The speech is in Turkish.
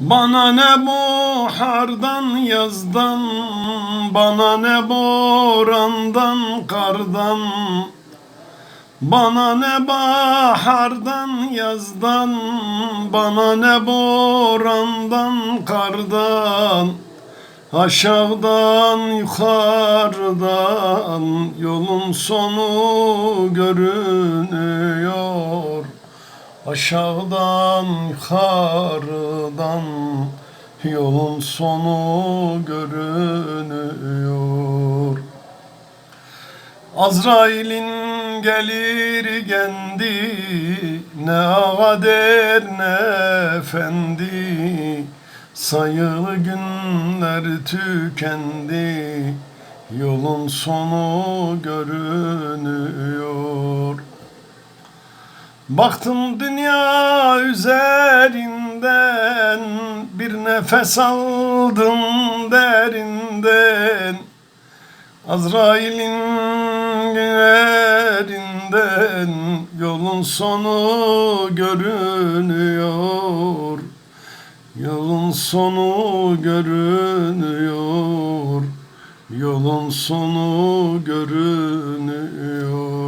Bana ne bu hardan yazdan? Bana ne borandan kardan? Bana ne bahardan yazdan? Bana ne borandan kardan? Aşağıdan yukarıdan Yolun sonu görünüyor Aşağıdan yukarıdan yolun sonu görünüyor. Azrail'in gelir gendi ne ağa der ne efendi sayılı günler tükendi yolun sonu görünüyor. Baktım dünya üzerinden bir nefes aldım derinden. Azrail'in günlerinden yolun sonu görünüyor. Yolun sonu görünüyor. Yolun sonu görünüyor